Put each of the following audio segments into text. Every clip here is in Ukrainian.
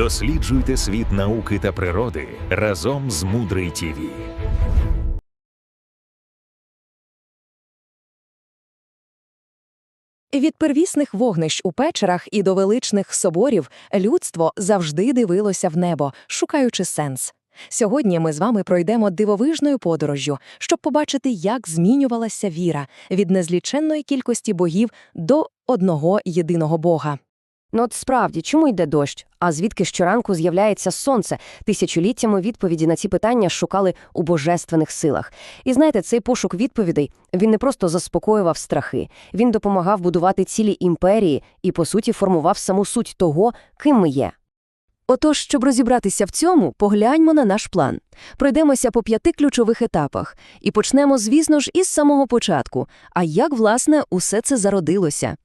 Досліджуйте світ науки та природи разом з Мудрий ТІВІ. Від первісних вогнищ у печерах і до величних соборів людство завжди дивилося в небо, шукаючи сенс. Сьогодні ми з вами пройдемо дивовижною подорожжю, щоб побачити, як змінювалася віра від незліченної кількості богів до одного єдиного бога. Ну от справді, чому йде дощ? А звідки щоранку з'являється сонце? Тисячоліттями відповіді на ці питання шукали у божественних силах. І знаєте, цей пошук відповідей він не просто заспокоював страхи, він допомагав будувати цілі імперії і, по суті, формував саму суть того, ким ми є. Отож, щоб розібратися в цьому, погляньмо на наш план. Пройдемося по п'яти ключових етапах і почнемо, звісно ж, із самого початку. А як, власне, усе це зародилося?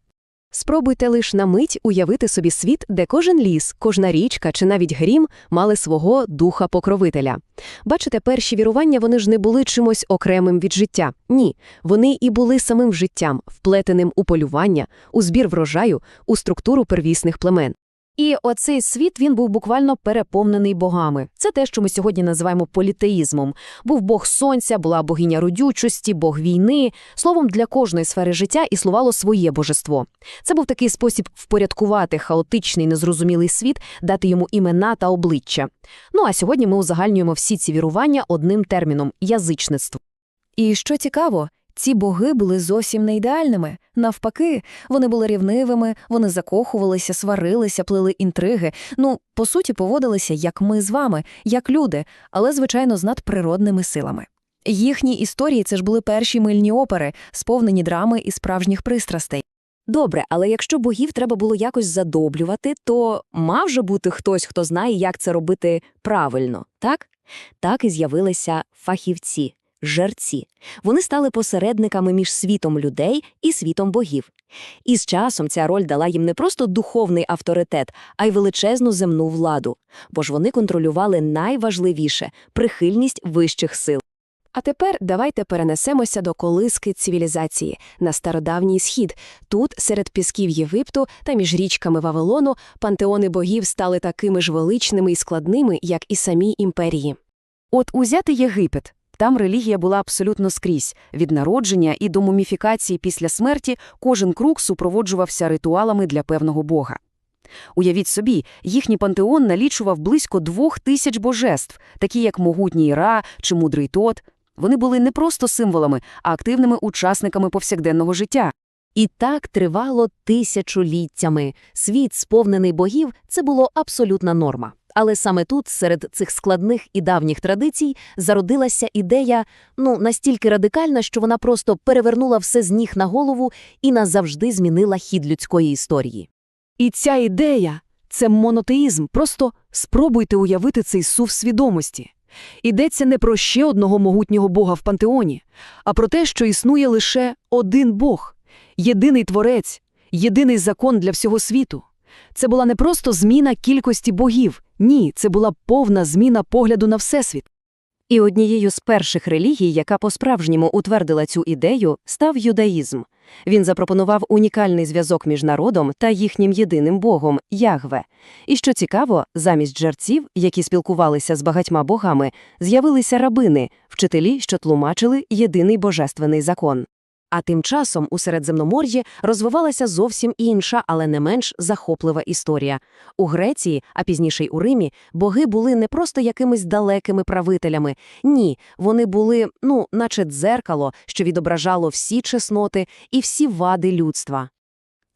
Спробуйте лиш на мить уявити собі світ, де кожен ліс, кожна річка чи навіть грім мали свого духа-покровителя. Бачите, перші вірування вони ж не були чимось окремим від життя. Ні, вони і були самим життям, вплетеним у полювання, у збір врожаю, у структуру первісних племен. І оцей світ він був буквально переповнений богами. Це те, що ми сьогодні називаємо політеїзмом. Був бог сонця, була богиня родючості, бог війни. Словом, для кожної сфери життя існувало своє божество. Це був такий спосіб впорядкувати хаотичний незрозумілий світ, дати йому імена та обличчя. Ну а сьогодні ми узагальнюємо всі ці вірування одним терміном язичництво. І що цікаво, ці боги були зовсім не ідеальними. Навпаки, вони були рівнивими, вони закохувалися, сварилися, плели інтриги. Ну, по суті, поводилися, як ми з вами, як люди, але, звичайно, з надприродними силами. Їхні історії це ж були перші мильні опери, сповнені драми і справжніх пристрастей. Добре, але якщо богів треба було якось задоблювати, то мав же бути хтось, хто знає, як це робити правильно, так? Так і з'явилися фахівці, жерці. Вони стали посередниками між світом людей і світом богів. І з часом ця роль дала їм не просто духовний авторитет, а й величезну земну владу, бо ж вони контролювали найважливіше прихильність вищих сил. А тепер давайте перенесемося до колиски цивілізації на стародавній схід. Тут, серед пісків Єгипту та між річками Вавилону, пантеони богів стали такими ж величними і складними, як і самі імперії. От узяти Єгипет. Там релігія була абсолютно скрізь. Від народження і до муміфікації після смерті кожен круг супроводжувався ритуалами для певного бога. Уявіть собі, їхній пантеон налічував близько двох тисяч божеств, такі як могутній Ра чи мудрий Тот. Вони були не просто символами, а активними учасниками повсякденного життя. І так тривало тисячоліттями. Світ, сповнений богів, це було абсолютна норма. Але саме тут, серед цих складних і давніх традицій, зародилася ідея, ну, настільки радикальна, що вона просто перевернула все з ніг на голову і назавжди змінила хід людської історії. І ця ідея це монотеїзм. Просто спробуйте уявити цей сув свідомості. Йдеться не про ще одного могутнього бога в пантеоні, а про те, що існує лише один Бог, єдиний творець, єдиний закон для всього світу. Це була не просто зміна кількості богів, ні, це була повна зміна погляду на Всесвіт. І однією з перших релігій, яка по-справжньому утвердила цю ідею, став юдаїзм. Він запропонував унікальний зв'язок між народом та їхнім єдиним богом Ягве. І що цікаво, замість жерців, які спілкувалися з багатьма богами, з'явилися рабини, вчителі, що тлумачили єдиний божественний закон. А тим часом у Середземномор'ї розвивалася зовсім інша, але не менш захоплива історія. У Греції, а пізніше й у Римі, боги були не просто якимись далекими правителями. Ні, вони були, ну, наче дзеркало, що відображало всі чесноти і всі вади людства.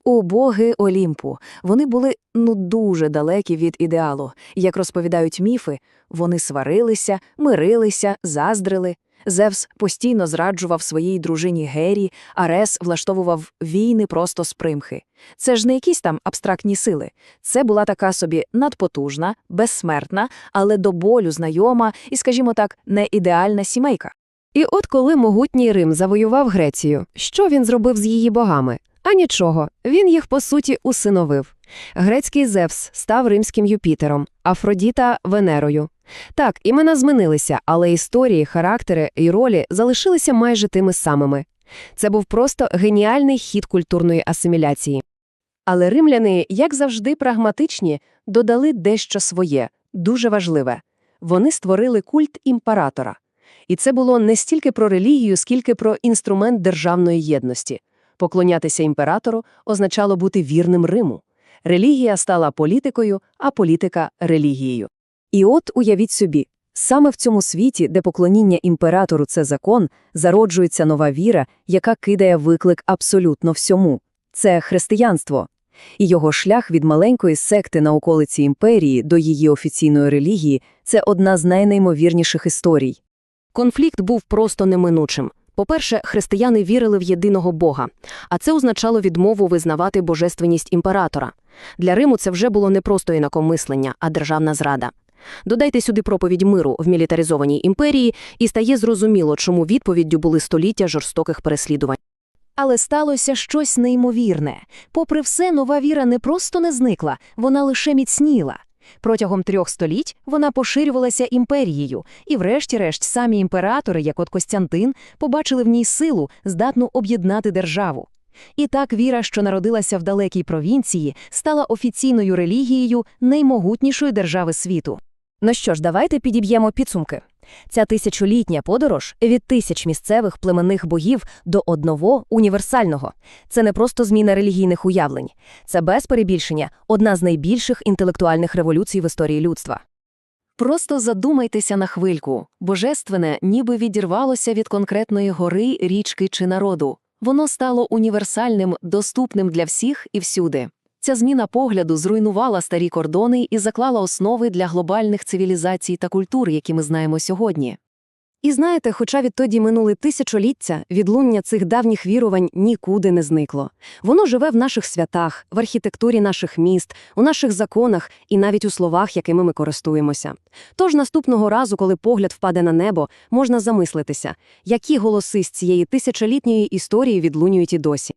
У боги Олімпу вони були ну дуже далекі від ідеалу. Як розповідають міфи, вони сварилися, мирилися, заздрили. Зевс постійно зраджував своїй дружині Гері, Арес влаштовував війни просто з примхи. Це ж не якісь там абстрактні сили. Це була така собі надпотужна, безсмертна, але до болю знайома і, скажімо так, не ідеальна сімейка. І от коли могутній Рим завоював Грецію, що він зробив з її богами? А нічого, він їх по суті усиновив. Грецький Зевс став римським Юпітером, Афродіта Венерою. Так, імена змінилися, але історії, характери і ролі залишилися майже тими самими. Це був просто геніальний хід культурної асиміляції. Але римляни, як завжди прагматичні, додали дещо своє, дуже важливе. Вони створили культ імператора. І це було не стільки про релігію, скільки про інструмент державної єдності. Поклонятися імператору означало бути вірним Риму. Релігія стала політикою, а політика – релігією. І от уявіть собі, саме в цьому світі, де поклоніння імператору – це закон, зароджується нова віра, яка кидає виклик абсолютно всьому. Це християнство. І його шлях від маленької секти на околиці імперії до її офіційної релігії – це одна з найнеймовірніших історій. Конфлікт був просто неминучим. По-перше, християни вірили в єдиного Бога, а це означало відмову визнавати божественність імператора. Для Риму це вже було не просто інакомислення, а державна зрада. Додайте сюди проповідь миру в мілітаризованій імперії, і стає зрозуміло, чому відповіддю були століття жорстоких переслідувань. Але сталося щось неймовірне. Попри все, нова віра не просто не зникла, вона лише міцніла. Протягом трьох століть вона поширювалася імперією, і врешті-решт самі імператори, як от Костянтин, побачили в ній силу, здатну об'єднати державу. І так віра, що народилася в далекій провінції, стала офіційною релігією наймогутнішої держави світу. Ну що ж, давайте підіб'ємо підсумки. Ця тисячолітня подорож від тисяч місцевих племенних богів до одного універсального. Це не просто зміна релігійних уявлень. Це без перебільшення одна з найбільших інтелектуальних революцій в історії людства. Просто задумайтеся на хвильку. Божественне ніби відірвалося від конкретної гори, річки чи народу. Воно стало універсальним, доступним для всіх і всюди. Ця зміна погляду зруйнувала старі кордони і заклала основи для глобальних цивілізацій та культур, які ми знаємо сьогодні. І знаєте, хоча відтоді минули тисячоліття, відлуння цих давніх вірувань нікуди не зникло. Воно живе в наших святах, в архітектурі наших міст, у наших законах і навіть у словах, якими ми користуємося. Тож наступного разу, коли погляд впаде на небо, можна замислитися, які голоси з цієї тисячолітньої історії відлунюють і досі.